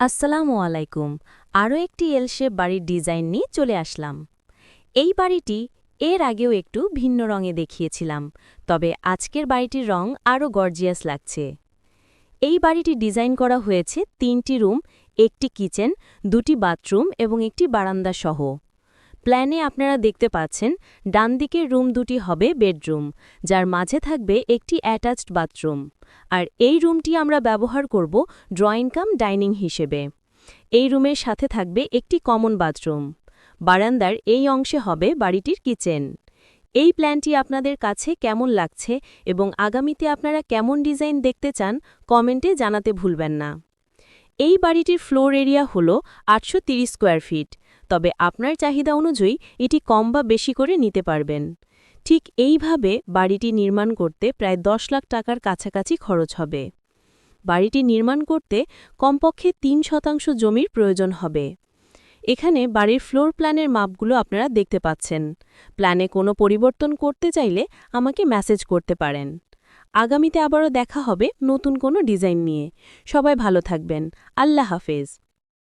আসসালামু আলাইকুম। আরও একটি এল শেপ বাড়ির ডিজাইন নিয়ে চলে আসলাম। এই বাড়িটি এর আগেও একটু ভিন্ন রঙে দেখিয়েছিলাম, তবে আজকের বাড়িটির রং আরও গর্জিয়াস লাগছে। এই বাড়িটি ডিজাইন করা হয়েছে তিনটি রুম, একটি কিচেন, দুটি বাথরুম এবং একটি বারান্দা সহ। প্ল্যানে আপনারা দেখতে পাচ্ছেন, ডান দিকের রুম দুটি হবে বেডরুম, যার মাঝে থাকবে একটি অ্যাটাচড বাথরুম। আর এই রুমটি আমরা ব্যবহার করব ড্রয়িং কাম, ডাইনিং হিসেবে। এই রুমের সাথে থাকবে একটি কমন বাথরুম। বারান্দার এই অংশে হবে বাড়িটির কিচেন। এই প্ল্যানটি আপনাদের কাছে কেমন লাগছে এবং আগামীতে আপনারা কেমন ডিজাইন দেখতে চান, কমেন্টে জানাতে ভুলবেন না। এই বাড়িটির ফ্লোর এরিয়া হল আটশো স্কোয়ার ফিট। তবে আপনার চাহিদা অনুযায়ী এটি কম বা বেশি করে নিতে পারবেন। ঠিক এইভাবে বাড়িটি নির্মাণ করতে প্রায় দশ লাখ টাকার কাছাকাছি খরচ হবে। বাড়িটি নির্মাণ করতে কমপক্ষে তিন শতাংশ জমির প্রয়োজন হবে। এখানে বাড়ির ফ্লোর প্ল্যানের মাপগুলো আপনারা দেখতে পাচ্ছেন। প্ল্যানে কোনো পরিবর্তন করতে চাইলে আমাকে মেসেজ করতে পারেন। আগামীতে আবারও দেখা হবে নতুন কোনো ডিজাইন নিয়ে। সবাই ভালো থাকবেন। আল্লাহ হাফেজ।